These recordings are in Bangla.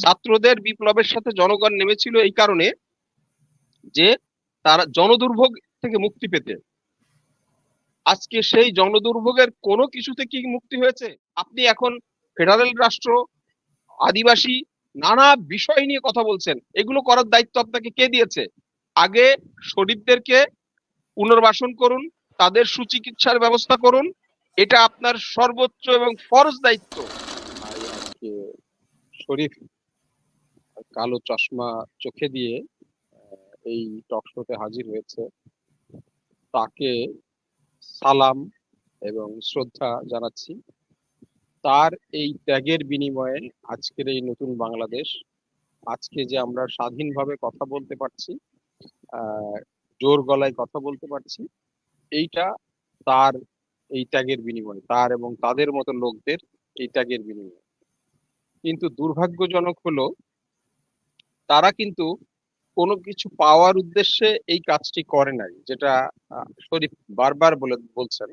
ছাত্রদের বিপ্লবের সাথে জনগণ নেমেছিল এই কারণে যে তারা জনদুর্ভোগ থেকে মুক্তি পেতে। আজকে সেই জনদুর্ভোগের কোনো কিছু থেকে কি মুক্তি হয়েছে? আপনি এখন ফেডারেল রাষ্ট্র, আদিবাসী, নানা বিষয় নিয়ে কথা বলছেন। এগুলো করার দায়িত্ব আপনাকে কে দিয়েছে? আগে শরীফদেরকে পুনর্বাসন করুন, তাদের সুচিকিৎসার ব্যবস্থা করুন, এটা আপনার সর্বোচ্চ এবং ফরজ দায়িত্ব। শরীফ কালো চশমা চোখে দিয়ে এই টক শোতে হাজির হয়েছে। তাকে সালাম এবং শ্রদ্ধা জানাচ্ছি। তার এই ত্যাগের বিনিময়ে আজকের এই নতুন বাংলাদেশ, আজকে যে আমরা স্বাধীনভাবে কথা বলতে পারছি জোর গলায় কথা বলতে পারছি, এইটা তার এই ত্যাগের বিনিময়ে, তার এবং তাদের মতো লোকদের এই ত্যাগের বিনিময়ে। কিন্তু দুর্ভাগ্যজনক হলো তারা কিন্তু কোনো কিছু পাওয়ার উদ্দেশ্যে এই কাজটি করে নাই, যেটা শরীফ বারবার বলে, বলছেন।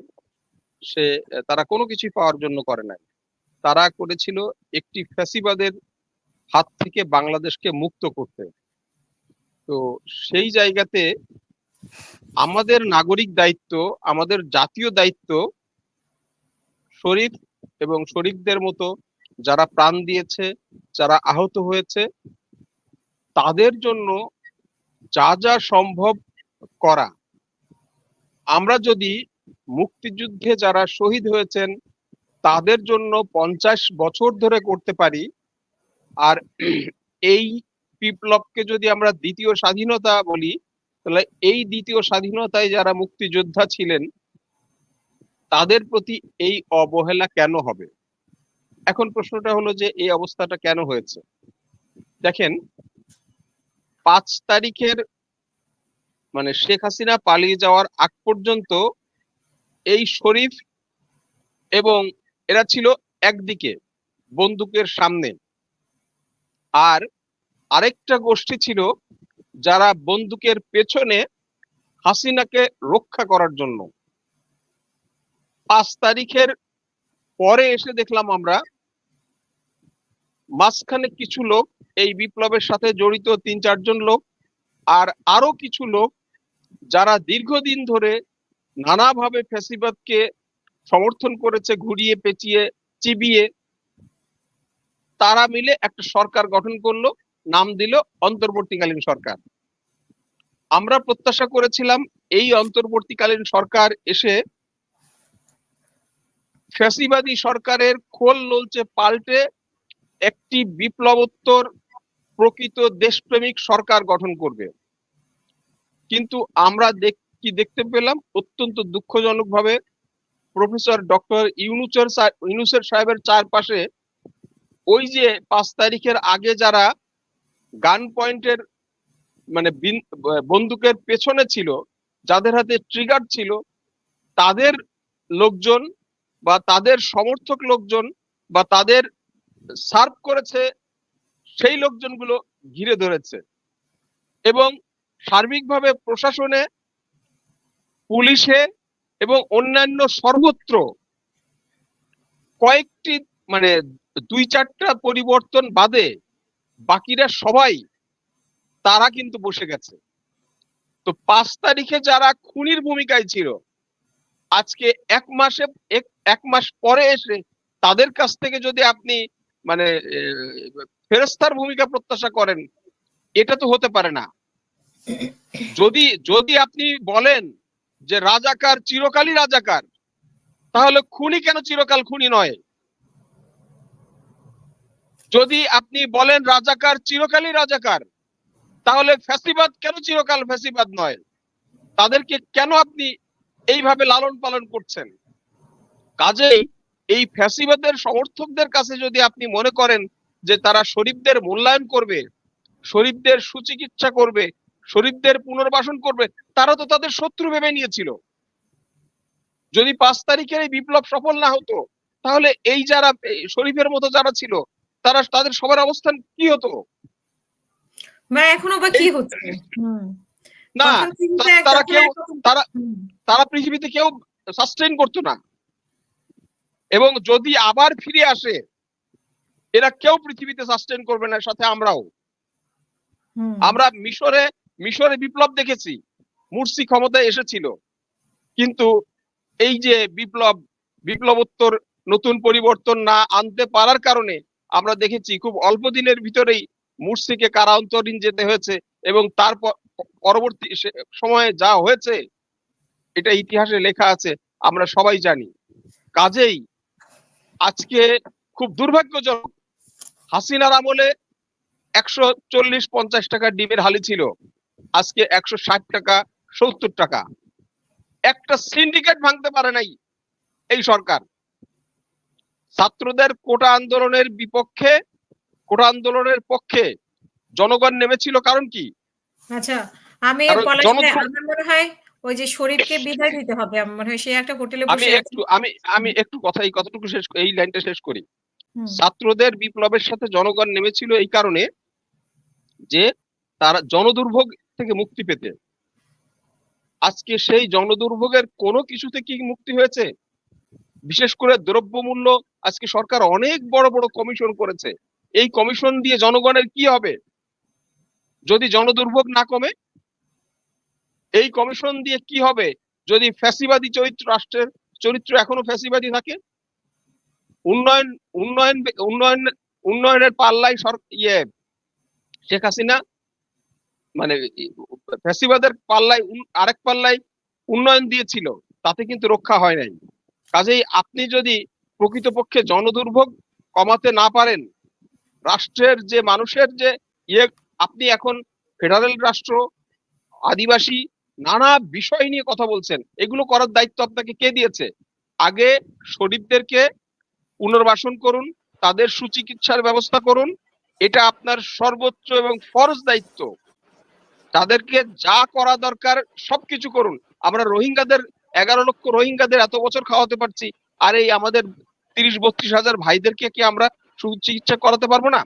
সে, তারা কোনো কিছু পাওয়ার জন্য করে নাই। তারা করেছিল একটি ফ্যাসিবাদের হাত থেকে বাংলাদেশকে মুক্ত করতে। তো সেই জায়গাতে আমাদের নাগরিক দায়িত্ব, আমাদের জাতীয় দায়িত্ব শরীফ এবং শরীফদের মতো যারা প্রাণ দিয়েছে, যারা আহত হয়েছে তাদের জন্য যা যা সম্ভব করা। আমরা যদি মুক্তিযুদ্ধে যারা শহীদ হয়েছেন, তাদের জন্য পঞ্চাশ বছর ধরে করতে পারি, আর এই বিপ্লবকে যদি আমরা দ্বিতীয় স্বাধীনতা বলি, তাহলে এই দ্বিতীয় স্বাধীনতায় যারা মুক্তিযোদ্ধা ছিলেন, তাদের প্রতি এই অবহেলা কেন হবে? এখন প্রশ্নটা হলো যে এই অবস্থাটা কেন হয়েছে? দেখেন পাঁচ তারিখের মানে শেখ হাসিনা পালিয়ে যাওয়ার আগ পর্যন্ত এই শরীফ এবং এরা ছিল একদিকে, বন্দুকের সামনে। আর আরেকটা গোষ্ঠী ছিল যারা বন্দুকের পেছনে হাসিনাকে রক্ষা করার জন্য। পাঁচ তারিখের পরে এসে দেখলাম আমরা মাঝখানে কিছু লোক এই বিপ্লবের সাথে জড়িত তিন, চারজন লোক আর আরও কিছু লোক যারা দীর্ঘদিন ধরে নানাভাবে ফ্যাসিবাদকে সমর্থন করেছে, ঘুরিয়ে, পেঁচিয়ে, চিবিয়ে, তারা মিলে একটা সরকার গঠন করল, নাম দিল অন্তর্বর্তীকালীন সরকার। আমরা প্রত্যাশা করেছিলাম এই অন্তর্বর্তীকালীন সরকার এসে ফ্যাসিবাদী সরকারের খোল ললচে পাল্টে একটি বিপ্লবোত্তর প্রকৃত দেশপ্রেমিক সরকার গঠন করবে। কিন্তু আমরা কি দেখতে পেলাম? অত্যন্ত দুঃখজনক ভাবে প্রফেসর ডক্টর ইউনুসের সা- ইউনুসের সাহেবের চারপাশে ওই যে পাঁচ তারিখের আগে যারা গান পয়েন্টের মানে বিন- বন্দুকের পেছনে ছিল, যাদের হাতে ট্রিগার ছিল, তাদের লোকজন বা তাদের সমর্থক লোকজন বা তাদের সার্ভ করেছে সেই লোকজনগুলো ঘিরে ধরেছে। এবং সার্বিকভাবে প্রশাসনে, পুলিশে এবং অন্যান্য সর্বত্র কয়েকটি মানে দুই চারটা পরিবর্তন বাদে বাকিরা সবাই তারা কিন্তু বসে গেছে। তো পাঁচ তারিখে যারা খুনির ভূমিকায় ছিল, আজকে এক মাসে, এক- এক মাস পরে এসে তাদের কাছ থেকে যদি আপনি মানে ফেরস্তার ভূমিকা প্রত্যাশা করেন, এটা তো হতে পারে না। যদি যদি আপনি বলেন যে রাজাকার চিরকালই রাজাকার, তাহলে খুনি কেন চিরকাল খুনি নয়? যদি আপনি বলেন রাজাকার চিরকালই রাজাকার, তাহলে ফ্যাসিবাদ কেন চিরকাল ফ্যাসিবাদ নয়? তাদেরকে কেন আপনি এইভাবে লালন পালন করছেন? কাজেই এই ফ্যাসিবাদের সমর্থকদের কাছে যদি আপনি মনে করেন যে তারা শরীফদের মূল্যায়ন করবে শরীফদের সুচিকিৎসা করবে শরীফদের পুনর্বাসন করবে তারা তো তাদের শত্রু ভেবে নিয়েছিল। যদি পাঁচ তারিখের এই বিপ্লব সফল না হতো তাহলে এই যারা এই শরীফের মতো যারা ছিল তারা তাদের সবার অবস্থান কি হতো? বা এখনও বা কি হচ্ছে? না তারা কেউ তারা তারা পৃথিবীতে কেউ সাস্টেইন করতো না। এবং যদি আবার ফিরে আসে এরা কেউ পৃথিবীতে সাস্টেন করবে না সাথে আমরাও। আমরা মিশরে মিশরে বিপ্লব দেখেছি মুরসি ক্ষমতায় এসেছিল। কিন্তু এই যে বিপ্লব বিপ্লবোত্তর নতুন পরিবর্তন না আনতে পারার কারণে আমরা দেখেছি খুব অল্প দিনের ভিতরেই মুরসিকে কারান্তরীণ যেতে হয়েছে এবং তার পরবর্তী সময়ে যা হয়েছে এটা ইতিহাসে লেখা আছে আমরা সবাই জানি। কাজেই আজকে খুব দুর্ভাগ্যজনক হাসিনার আমলে একশো চল্লিশ পঞ্চাশ টাকা ডিমের হালি ছিল। আজকে একশো ষাট টাকা সত্তর টাকা। একটা সিন্ডিকেট ভাঙতে পারে নাই এই সরকার। ছাত্রদের কোটা আন্দোলনের বিপক্ষে কোটা আন্দোলনের পক্ষে জনগণ নেমেছিল কারণ কি? আচ্ছা আমি মনে হয় ওই যে শরীফকে বিদায় দিতে হবে আমার মনে হয় সে একটা হোটেলে আমি বসে একটু আমি আমি একটু কথা এই কতটুকু শেষ এই লাইনটা শেষ করি। ছাত্রদের বিপ্লবের সাথে জনগণ নেমেছিল এই কারণে যে তারা জনদুর্ভোগ থেকে মুক্তি পেতে। আজকে সেই জনদুর্ভোগের কোনো কিছুতে কি মুক্তি হয়েছে? বিশেষ করে দ্রব্যমূল্য আজকে সরকার অনেক বড় বড় কমিশন করেছে। এই কমিশন দিয়ে জনগণের কি হবে? যদি জনদুর্ভোগ না কমে এই কমিশন দিয়ে কি হবে? যদি ফ্যাসিবাদী চরিত্র, রাষ্ট্রের চরিত্র এখনও ফ্যাসিবাদী থাকে? উন্নয়ন উন্নয়ন উন্নয়ন, উন্নয়নের পাল্লাই ইয়ে শেখ হাসিনা মানে ফ্যাসিবাদের পাল্লায়, উন- আরেক পাল্লায় উন্নয়ন দিয়েছিল, তাতে কিন্তু রক্ষা হয় নাই। কাজেই আপনি যদি প্রকৃতপক্ষে জনদুর্ভোগ কমাতে না পারেন, রাষ্ট্রের যে, মানুষের যে ইয়ে আপনি এখন ফেডারেল রাষ্ট্র, আদিবাসী নানা বিষয় নিয়ে কথা বলছেন। এগুলো করার দায়িত্ব আপনাকে কে দিয়েছে? আগে শরীফদেরকে পুনর্বাসন করুন, তাদের সুচিকিৎসার ব্যবস্থা করুন, এটা আপনার সর্বোচ্চ এবং ফরজ দায়িত্ব। তাদেরকে যা করা দরকার সবকিছু করুন। আমরা রোহিঙ্গাদের, এগারো লক্ষ রোহিঙ্গাদের এত বছর খাওয়াতে পারছি, আর এই আমাদের তিরিশ বত্রিশ হাজার ভাইদেরকে কি আমরা সুচিকিৎসা করাতে পারব না?